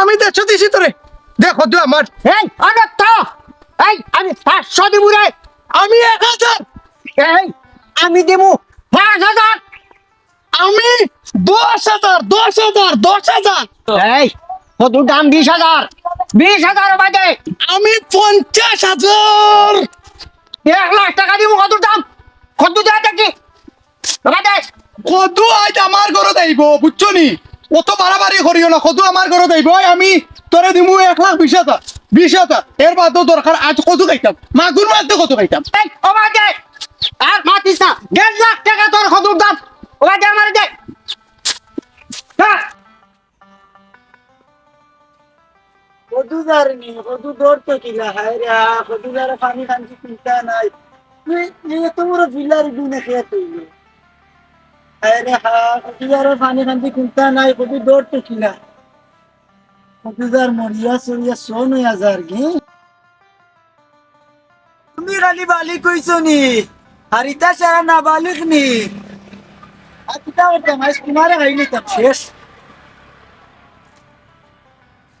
আমি দেখছ দিছি তোরে। দেখো তুই আমার এই অনেক তো! এই, আমি পাঁচশো দিব রে। আমি এক হাজার। এই, আমি দেবো পাঁচ হাজার। আমি দশ হাজার দশ হাজার দশ হাজার। এই, কত দাম? বিশ হাজার। বিশ হাজার বাদে আমি পঞ্চাশ হাজার। এক লাখ টাকা দিব কত দাম কত দেয় দেখি। কদু আজ আমার ঘরে আইব বুঝছ নি? অত বাড়াবাড়ি করিও না কদু আমার ঘরে আইব আমি তোরে দিমু এক লাখ বিশ হাজার বিশ হাজার। এর বাদেও দরকার আজ কত খাইতাম মাগুর মারতে কত খাইতাম। আর মাতিস না দেড় লাখ টাকা তোর কত দাম। কদুদার নি কদু দৌড়তো কিলা হায় রে পানি চিন্তা নাই। নিয়ে গুনে খেয়ে হায় রে, হা পানি চিন্তা নাই কদুদার মরিয়া সরিয়া কি তুমি খালি বালিক কইছো নি, হারিতা সারা না বালিক নি। আর কিতা করতাম আজ তোমারে খাই শেষ।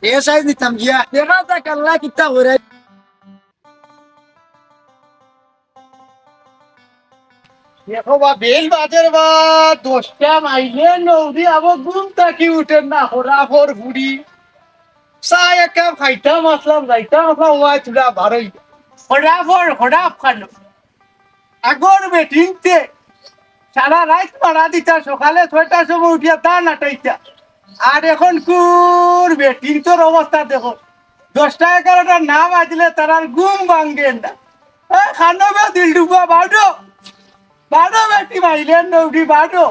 শেষ আজ নিতাম গিয়া দেখা যাক আল্লাহ কিতা করে দেখো বা বেল বাজের বা দশটা মাইলে নৌরি আবো ঘুম থাকি উঠেন না হরা ফর বুড়ি চাই এক কাপ খাইতাম আসলাম যাইতাম আসলাম ওয়াই তুলা বারোই হরা ফর হরা খানো আগর বেটিংতে সারা রাত মারা দিতা সকালে ছয়টার সময় উঠিয়া তা নাটাইতা আর এখন কুর বেটিং, তোর অবস্থা দেখো। দশটা এগারোটা না বাজলে তার ঘুম ভাঙ্গেন না। খানো দিল ডুবা বাড়ো বাড়ো বেটি নৌডি বাড়ো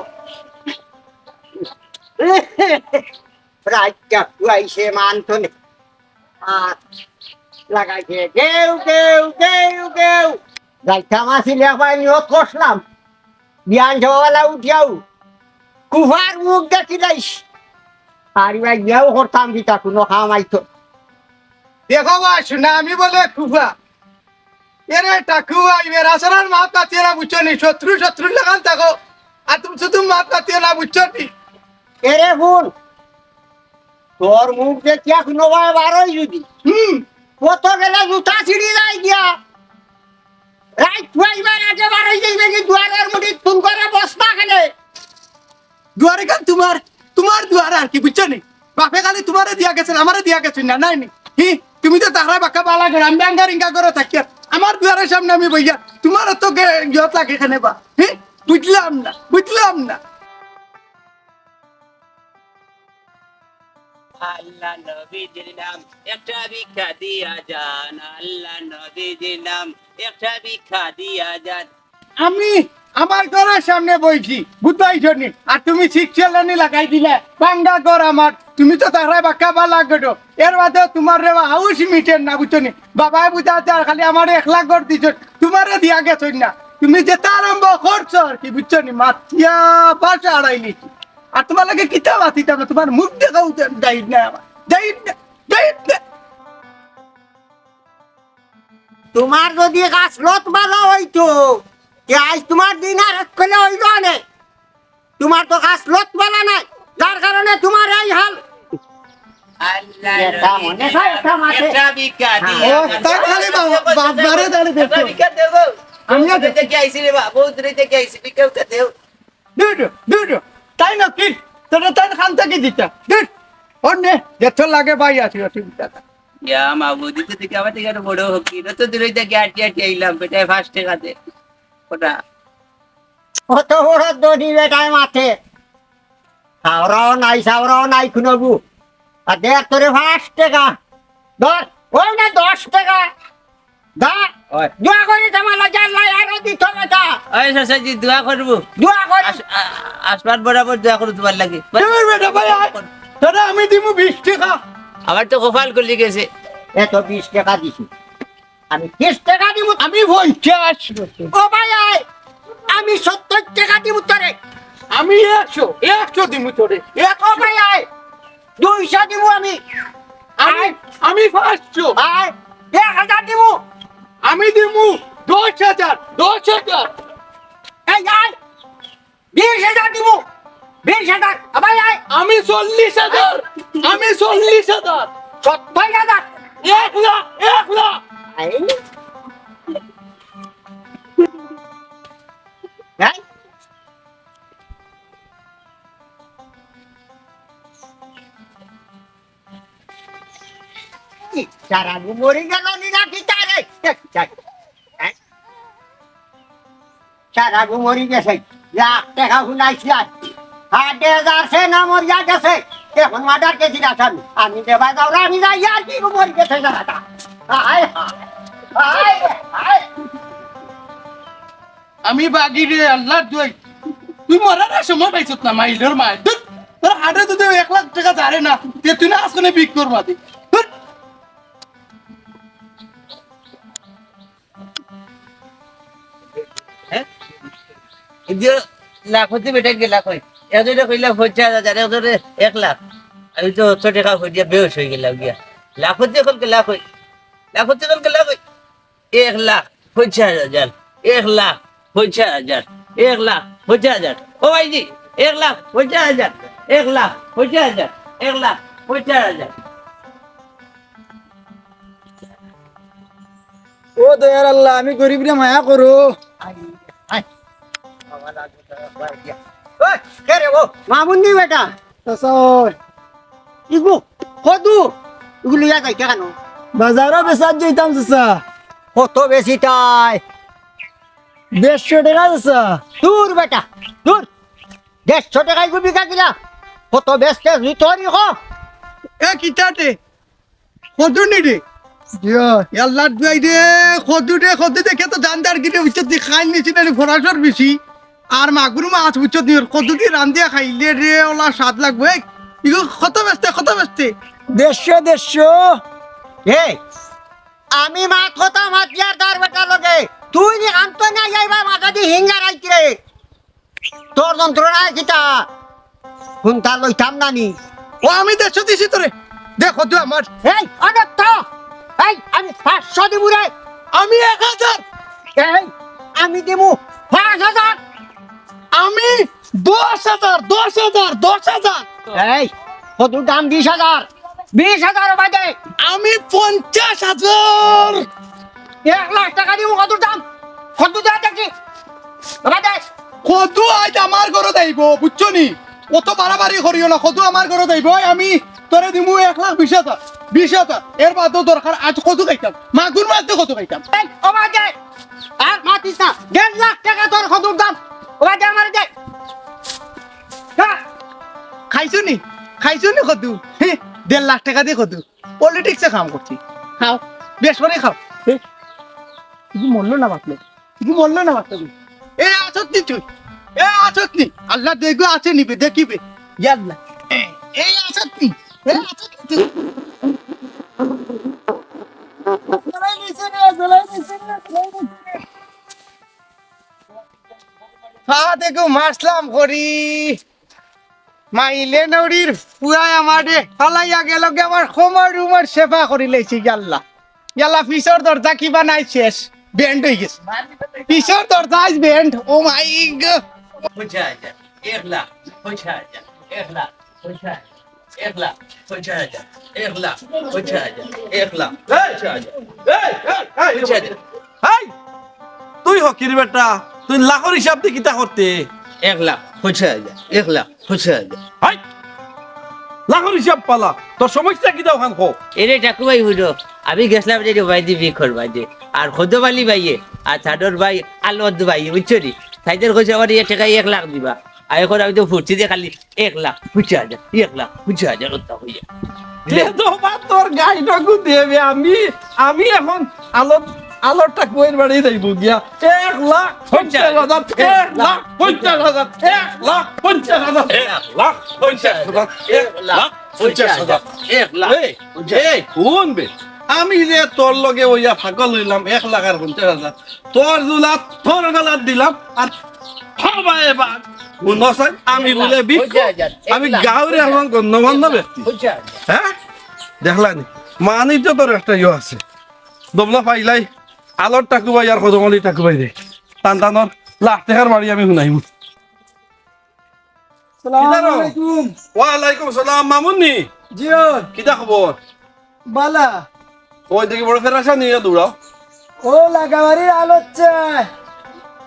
আর লাগাইছে কেউ কেউ কেউ কেউ যাইতাম আসিলে একবার নিয়ত বিয়ান সবালা উঠিয়াও। কুফার মুখ দেখি যাইস। আর এবার গিয়াও করতাম দিতা, কোনো খামাইতো দেখো বা শোনা আমি বলে খুফা এরে টাকুয়া ইমের আসরার মাত পাতিয়ে না বুঝছ নি? শত্রু শত্রু লাগান থাকো। আর তুমি শুধু মাত পাতিয়ে বুঝছ নি? এরে বোন তোর মুখ দেখিয়া কোনো বারোই যদি। হুম, কত গেলে জুতা ছিঁড়ি যায় গিয়া। রাইট পাইবার আগে বারোই যাইবে কি দুয়ারের মুঠি তুম করে বস্তা খেলে দুয়ারে কান তোমার? তোমার দুয়ারে আর কি বুঝছ নি? বাপে খালি তোমারে দিয়া গেছেন আমারে দিয়া গেছেন না নাই নি? হি তুমি তো তাহারা বাক্কা বালা করে আমি ব্যাঙ্গা রিঙ্গা করে থাকি আমার দুয়ারের সামনে আমি বইয়া তোমার তো গিয়ত লাগে এখানে বা হি? বুঝলাম না বুঝলাম না। আল্লাহ নবীজির নাম একটা ভিক্ষা দিয়া যান আল্লাহ নবীজির নাম একটা ভিক্ষা দিয়া যান। আমি আমার ঘরের সামনে বইছি বুঝবাই জনি আর তুমি শিখছেলানি লাগাই দিলে বাঙ্গা ঘর আমার। তুমি তো তারা বাক্কা বা লাগো এর বাদে তোমার রে হাউস মিটেন না বুঝছনি বাবাই বুঝাতে আর খালি আমার এক লাখ ঘর দিছ, তোমারে দিয়া গেছ না। তুমি যে আরম্ভ করছ আর কি বুঝছনি মাতিয়া বাসা আড়াইলি আর তোমার লাগে কিতাব আতিতাম না, তোমার মুখ দেখাও যাইড না আমার যাইড না যাইড না। তোমার যদি গাছ লত ভালো হইতো কে আজ তোমার দিন আর করলে হইল না। তোমার তো গাছ লত ভালো নাই যার কারণে তোমার এই হাল। তাই না কি তোরা তাই খান থেকে দিতা। অন্য যেত লাগে ভাই আছে অসুবিধা। ইয়া মাবুদি তো থেকে আমার থেকে বড় হকি তো দূরে থেকে আটি আটি আইলাম বেটায় ফার্স্ট টাকাতে ওটা কত বড় দড়ি বেটায় মাঠে। নাই নাই খুনবু। আর দেখ তোরে পাঁচ টাকা। দশ ওই না দশ টাকা। দা ওই। দোয়া করি তোমার লাজার লাই আরও দিত বেটা ওই সাসাজি দোয়া করব। দোয়া করি আস- বরাবর দোয়া করো তোমার লাগে। এবার বেটা ভাই তোরা আমি দিমু বিশ টাকা। আমার তো কপাল করলি গেছে। এত বিশ টাকা দিছি। আমি ত্রিশ টাকা দিব আমি পঞ্চাশ। ও ভাই আমি সত্তর টাকা দিব তোরে। আমি একশো একশো দিমু তোরে এক ও ভাই আয়। দুইশো দিব আমি। আমি আমি পাঁচশো। আয়। এক হাজার দিমু আমি দিমু দশ হাজার দশ হাজার। এই আয়। বিশ হাজার দিমু বিশ হাজার। আবার আয়। আমি চল্লিশ হাজার আমি চল্লিশ হাজার। সত্তর হাজার। এক লাখ এক লাখ। এই এই কি সারা মরি গেল নি নাকি তারে সারা মরি গেছে লাখ টাকা শুনাইছি আর হাট হাজার সে না মরিয়া গেছে এখন মার্ডার কেজি রাখান আমি দেবা যাও আমি যাই আর কি মরি গেছে সারাটা হায় হায় হায় আমি বাগি রে আল্লাহ দুই তুই মরার সময় পাইছত না মাইলের মায় ধুর, তোর হাটে যদি এক লাখ টাকা জারে না তে তুই না আসলে বিক করবা দি ধুর। লাখ হতে বেটা গেলা কই এজনে কইলা পঞ্চাশ এক লাখ। আমি তো টাকা হয়ে দিয়া বেহস গেলাম গিয়া। লাখ হতে এখন গেলা কই লাখ হতে এখন গেলা কই এক লাখ পঞ্চাশ হাজার এক লাখ পঞ্চাশ হাজার এক লাখ পঞ্চাশ হাজার। ও ভাইজি এক লাখ পঞ্চাশ হাজার এক লাখ পঞ্চাশ হাজার এক লাখ পঞ্চাশ হাজার। ও দয়ার আল্লাহ আমি গরিব রে মায়া করো। মামুন্নি বেটা। চাচা ইগু কদু ইগু লিয়া যাই কেন? বাজারও বেচার যাইতাম চাচা। কত বেশি তাই? দেড়শো টাকা চাচা দূর বেটা দূর। দেড়শো টাকায় গুবি কাকিলা। কত বেচতে তৈরি হ এ কিতাতে কত নি রে দিও আল্লাহ দুই রে কত রে কত দেখে তো দান্দার গিরে উচ্চত দি খাই নিছি না ফরাসর বেশি। আর মাগুর মাছ উচ্চত দি কত দি রান্দিয়া খাইলে রে ওলা স্বাদ লাগবে। ইগো কত বেচতে কত বেচতে দেড়শো দেড়শো। এ আমি মা কথা মাত ইয়ার দার বেটা লগে। তুই নি আন্ত না যাইবা মাথা দি হিঙ্গা রাইতি রে তোর যন্ত্রণা কিতা? কোনটা লইতাম নানি। ও আমি দেড়শো দিছি তোরে। দেখো তুই আমার। এই অনর্থ! এই আমি পাঁচশো দিব রে। আমি এক হাজার। এই আমি দেবো পাঁচ হাজার। আমি দশ হাজার দশ হাজার দশ হাজার। এই কত দাম বিশ হাজার। বিশ হাজার বাদে আমি পঞ্চাশ হাজার। এক লাখ টাকা দিব কত দাম। কত দাম দেখি। বাদে কদু আজ আমার ঘরে বুঝছ নি? অত বাড়াবাড়ি করিও না কদু আমার ঘরে আইব আমি তোরে দিমু এক লাখ বিশ হাজার। বিশ হাজার। এর বাদেও দরকার আজ কদু খাইতাম। মাগুর মাছ দিয়ে কদু খাইতাম। ও বাদে আর মাতিস না। দেড় লাখ টাকা তোর কত দাম। ও বাদে আমার দে। হ্যাঁ খাইছো নি? খাইছো নি কদু? হে দেড় লাখ টাকা দিয়ে কদু পলিটিক্সে কাম করছি। খাও। বেশ করে খাও। কিছু মরলো না বাতলো কিছু বলল না বাচ্চা এ আসত নি তুই। এ আসত নি। আল্লাহ দেখো আছে নিবে দেখিবে। ইয়াল্লা। এই আসত নি। এ আসত নি তুই। দেখো মাসলাম করি। মাইলে নড়ির পুরাই আমারে ফালাইয়া গেল আমার সময় রুমের সেবা করি লাইছি ইয়াল্লা। ইয়াল্লা পিছর দরজা কিবা নাই শেষ। ব্যান্ড হয়ে গেছে। পিছর দরজা আজ ব্যান্ড ও মাই তুই হকির বেটা তুই লাখর হিসাব দিয়ে কিতা করতে? এক লাখ হাজার এক লাখ হাজার। হাই! লাখর হিসাব পালা তোর সমস্যা কিতা ওখান খো এরে হইল আমি গেছিলাম যে ভাই দি বিয়ে করবা যে আর খোদবালি ভাইয়ে আর ছাদর ভাই আলমদ ভাই বুঝছ নি সাইদের কইছে আমার ইয়ে টাকা এক লাখ দিবা আর এখন আমি তো ফুটছি যে খালি এক লাখ পঞ্চাশ হাজার এক লাখ পঞ্চাশ হাজার ওটা হইয়া। বা তোর গাড়িটাকু দেবে আমি আমি এখন আলো আলোটা কুয়ের বাড়ি যাইব গিয়া এক লাখ পঞ্চাশ হাজার এক লাখ পঞ্চাশ হাজার এক লাখ পঞ্চাশ হাজার এক লাখ পঞ্চাশ হাজার এক লাখ পঞ্চাশ হাজার এক লাখ এই, শুন বে আমি যে তোর লগে ওইয়া ফাঁকল লইলাম এক লাখ আর পঞ্চাশ হাজার তোর দুলাত তোর গলাত দিলাম আর সবাই এবার আমি বলে আমি গাঁৱৰে এখন গণ্যমান্য ব্যক্তি হ্যাঁ দেখলানি মানি তো তোর একটা ইয়ে আছে দমলা পাইলাই আলোর টাকু ভাই আর কদমলি টাকু ভাই দে। টান টানর লাখ টাকার বাড়ি আমি শুনাইম ওয়ালাইকুম সালাম মামুনি জিয়ন কিতা খবর বালা। ওই দেখি বড় ফেরাসা নিয়ে দৌড়াও ও লাগাবাড়ির আলোচ্ছা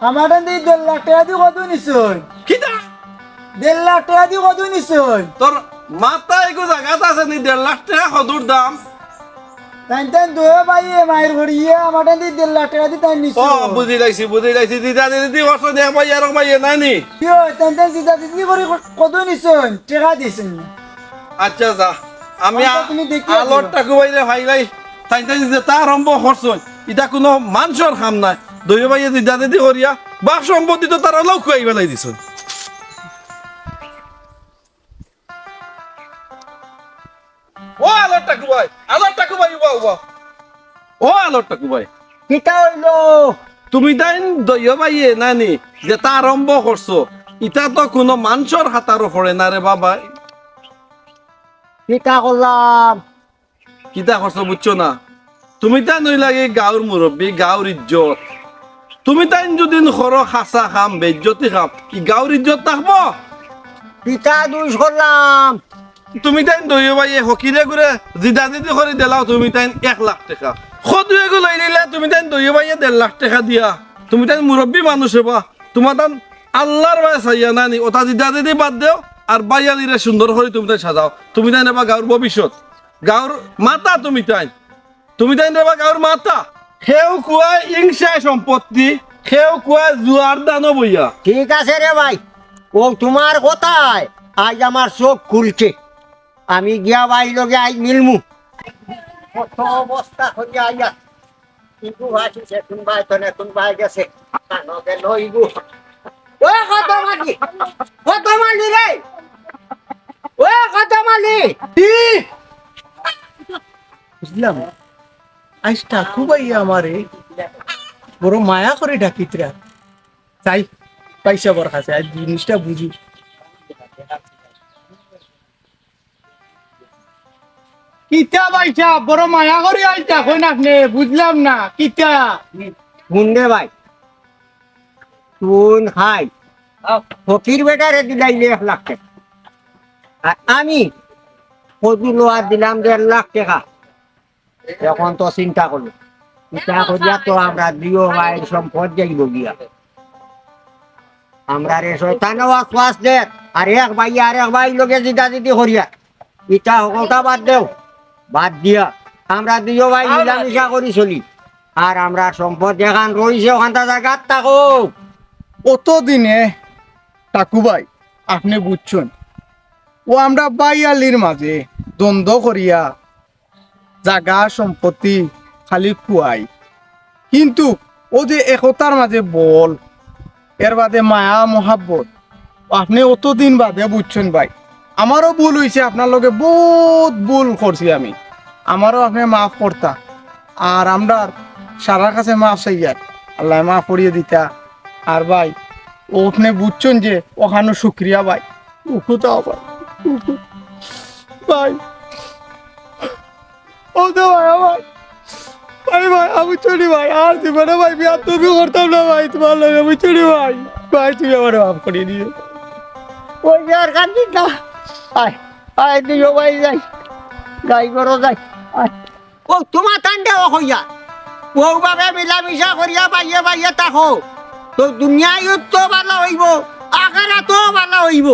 আমার দি দেড় লাখ টাকা দিয়ে কত নিছই কিতা? দেড় লাখ টাকা দিয়ে কত নিছই তোর মাথা একো জায়গাত আছে নি? দেড় লাখ টাকা সদুর দাম। দোয়ে বাইয়ে মায়ের ঘড়িয়ে আমার দি দেড় লাখ টাকা দিয়ে তাই ও নিছই বুঝি লাইছি বুঝি লাইছি দিদা দিদি বর্ষ দেখ ভাই আর ভাই নাই নি? কিয় তাই তাই জিতা জিতি করে কত নিছই টাকা দিছেন। আচ্ছা যা। আমি আলোর। টাকু ভাইলাই তা আরম্ভ এটা কোনো মানুষের কাম নাই। দই ভাইয়ে দিদা দিদি করিয়া বাক সম্পত্তি তো তারা লোক খুয়াই বেলাই ও আলোর টাকু ভাই আলোর টাকু ভাই উবা উবা ও আলোর টাকু ভাই কিতা হইল? তুমি তাইন দইয় ভাইয়ে নানি তা আরম্ভ করছ ইটা তো কোনো মানুষের হাতারও পড়ে না রে বাবা। কিতা করলাম কিতা করছ বুঝছ না? তুমি তাই নই লাগে গাঁর মুরব্বী গাঁর ইজ্জত। তুমি তাই যদি খর খাসা খাম বেজ্জতি খাম কি গাঁর ইজ্জত থাকব? কিতা দুষ করলাম তুমি তাই দইয় ভাইয়ে হকিরে ঘুরে জিদা জিদি করে দিলাও, তুমি তাই এক লাখ টাকা। সদুয়ে লই নিলে, তুমি তাই দইয় ভাইয়ে দেড় লাখ টাকা দিয়া। তুমি তাই মুরব্বী মানুষ হবা। তোমার তান আল্লাহর ভাই চাইয়া নানি, ওটা জিদা জিদি বাদ দেও আর বাইয়ালিরে সুন্দর করে তুমি তাই সাজাও। তুমি তাই নেবা গাঁর ভবিষ্যৎ গাঁর মাতা তুমি তাই তুমি তাই নেবা গাঁর মাতা। সেও কুয়ায় ইংসায় সম্পত্তি, সেও কুয়ায় জুয়ার দানো বইয়া। ঠিক আছে রে ভাই, ও তোমার কথায় আজ আমার চোখ খুলছে। আমি গিয়া ভাই লগে আজ মিলমু। কত অবস্থা হইয়া আইয়া ভাসিছে কোনবাই তো না কোনবাই গেছে। কানকে লইবু। ও কত মালি কত মালি রে? ও কত মালি বুঝলাম। আজ টাকু বাইয়া আমারে বড় মায়া করে ডাকিতরা তাই পয়সা বর কাছে আজ জিনিসটা বুঝি। কিতা বাইসা বড় মায়া করে আইতা কই না বুঝলাম না কিতা? শুন রে ভাই। শুন খাই ফকির বেটারে দিলাইলে এক লাখ টাকা? আর আমি ফজু দিলাম দেড় লাখ টাকা। এখন তো চিন্তা করল চিন্তা করিয়া তো আমরা দিও ভাই সম্পদ যাইব গিয়া। আমরা রে আশ্বাস দে আর এক ভাই আর এক ভাই লোকে জিদা জিদি করিয়া। ইটা সকলটা বাদ দেও। বাদ দিয়া। আমরা দিও ভাই মিলামিশা করি চলি। আর আমরা সম্পদ যেখান রয়েছে ওখানটা জায়গাত থাকো অত দিনে টাকুবাই আপনি বুঝছেন? ও আমরা বাইয়ালির মাঝে দ্বন্দ্ব করিয়া জাগা সম্পত্তি খালি খুয়াই। কিন্তু ও যে একতার মাঝে বল এর বাদে মায়া মহাব্বত আপনি অতদিন বাদে বুঝছেন ভাই। আমারও ভুল হয়েছে আপনার লগে বহুত ভুল করছি আমি। আমারও আপনি মাফ করতা। আর আমরা সারার কাছে মাফ চাইয়ার আল্লাহ মাফ করিয়ে দিতা। আর ভাই, ও আপনি বুঝছেন যে ওখানে শুক্রিয়া ভাই। উকুতাও ভাই। ভাই, ও তো ভাই ভাই। ভাই ভাই, আমি চলি ভাই। আর জীবনে ভাই বিয়া তুমি করতাম না ভাই। তোমার লগে আমি চলি ভাই। ভাই, তুমি আমার মাফ করিয়ে দিয়ে ওই যে আর কান্দি না। আয় আয় দিও ভাই, যাই। যাই। আয়। ও, তোমার কান্দে ও হইয়া। ও ভাবে মিলামিশা করিয়া বাইয়ে বাইয়ে থাকো তো দুনিয়ায় তো ভালো হইব আগারা তো ভালো হইব।